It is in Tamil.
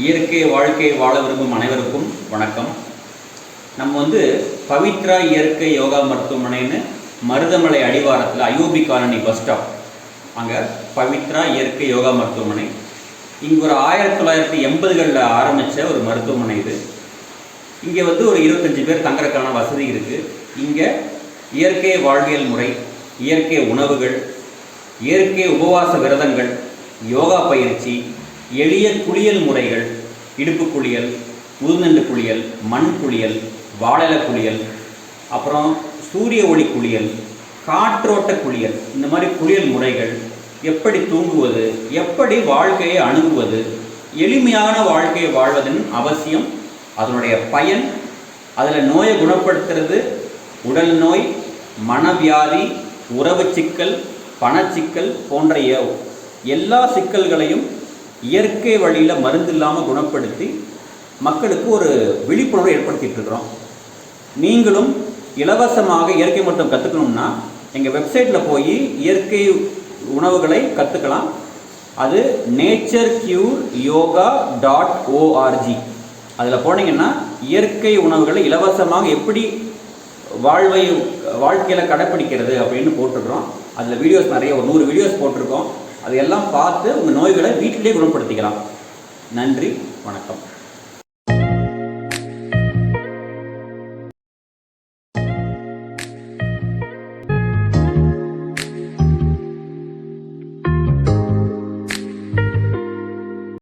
இயற்கை வாழ்க்கை வாழ விரும்பும் அனைவருக்கும் வணக்கம். நம்ம வந்து பவித்ரா இயற்கை யோகா மருத்துவமனைன்னு மருதமலை அடிவாரத்தில் ஐஓபி காலனி பஸ் ஸ்டாப் அங்கே பவித்ரா இயற்கை யோகா மருத்துவமனை. இங்கே ஒரு ஆயிரத்தி தொள்ளாயிரத்தி எண்பதுகளில் ஆரம்பித்த ஒரு மருத்துவமனை இது. இங்கே வந்து ஒரு இருபத்தஞ்சி பேர் தங்குறதுக்கான வசதி இருக்குது இங்கே இயற்கை வாழ்வியல் முறை இயற்கை உணவுகள் இயற்கை உபவாச விரதங்கள் யோகா பயிற்சி எளிய குளியல் முறைகள் இடுப்பு குளியல் முதுநண்டு குளியல் மண் குளியல் வாழல குளியல் அப்புறம் சூரிய ஒளி குளியல் காற்றோட்ட குளியல் இந்த மாதிரி குளியல் முறைகள் எப்படி தூங்குவது எப்படி வாழ்க்கையை அணுகுவது எளிமையான வாழ்க்கையை வாழ்வதன் அவசியம் அதனுடைய பயன் அதில் நோயை குணப்படுத்துறது உடல் நோய் மனவியாதி உறவு சிக்கல் பணச்சிக்கல் போன்ற எல்லா சிக்கல்களையும் இயற்கை வழியில் மருந்து இல்லாமல் குணப்படுத்தி மக்களுக்கு ஒரு விழிப்புணர்வு ஏற்படுத்திட்டு இருக்கிறோம். நீங்களும் இலவசமாக இயற்கை மருத்துவம் கற்றுக்கணும்னா எங்கள் வெப்சைட்டில் போய் இயற்கை உணவுகளை கற்றுக்கலாம் அது nature cure yoga dot ORG அதில் போனீங்கன்னா இயற்கை உணவுகளை இலவசமாக எப்படி வாழ்வை வாழ்க்கையில் கடைப்பிடிக்கிறது அப்படின்னு போட்டிருக்கிறோம். அதில் வீடியோஸ் நிறைய ஒரு நூறு வீடியோஸ் போட்டிருக்கோம். அதையெல்லாம் பார்த்து உங்கள் நோய்களை வீட்டிலேயே குணப்படுத்திக்கலாம். நன்றி வணக்கம்.